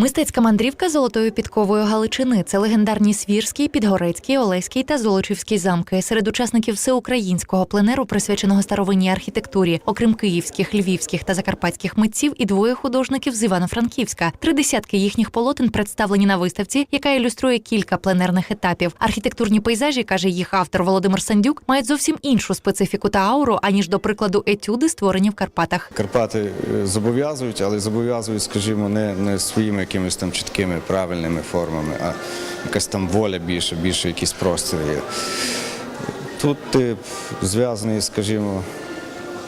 Мистецька мандрівка золотою підковою Галичини це легендарні Свірський, Підгорецький, Олеський та Золочівський замки. Серед учасників всеукраїнського пленеру, присвяченого старовинній архітектурі, окрім київських, львівських та закарпатських митців, і двоє художників з Івано-Франківська. Три десятки їхніх полотен представлені на виставці, яка ілюструє кілька пленерних етапів. Архітектурні пейзажі, каже їх автор Володимир Сандюк, мають зовсім іншу специфіку та ауру, аніж до прикладу етюди, створені в Карпатах. Карпати е, зобов'язують, але зобов'язують, скажімо, не, не своїми якимись там чіткими правильними формами, а якась там воля більше, більше якісь простір є. Тут ти зв'язаний, скажімо,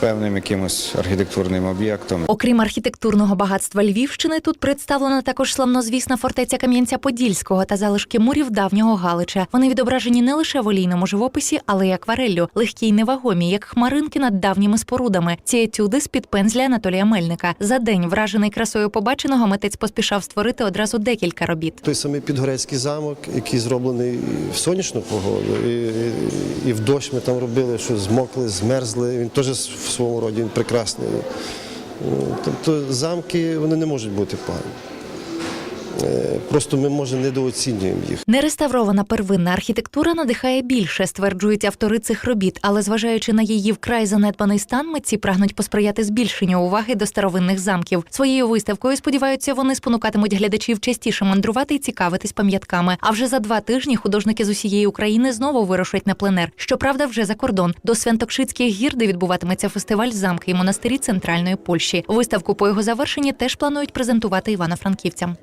певним якимось архітектурним об'єктом. Окрім архітектурного багатства Львівщини, тут представлена також славнозвісна фортеця Кам'янця-Подільського та залишки мурів давнього Галича. Вони відображені не лише в олійному живописі, але й аквареллю, легкі й невагомі, як хмаринки над давніми спорудами. Ці етюди з під пензля Анатолія Мельника. За день, вражений красою побаченого, митець поспішав створити одразу декілька робіт. Той самий Підгорецький замок, який зроблений в сонячну погоду, і, і, в дощ ми там робили, що змокли, змерзли. Він теж в своєму роді він прекрасний. Ну, Тобто замки вони не можуть бути погані. Е, Просто ми, може, недооцінюємо їх. Нереставрована первинна архітектура надихає більше, стверджують автори цих робіт, але зважаючи на її вкрай занедбаний стан, митці прагнуть посприяти збільшенню уваги до старовинних замків. Своєю виставкою сподіваються, вони спонукатимуть глядачів частіше мандрувати і цікавитись пам'ятками. А вже за два тижні художники з усієї України знову вирушать на пленер. Щоправда, вже за кордон до Святокшицьких гір, де відбуватиметься фестиваль замки і монастирі центральної Польщі. Виставку по його завершенні теж планують презентувати івано-франківцям.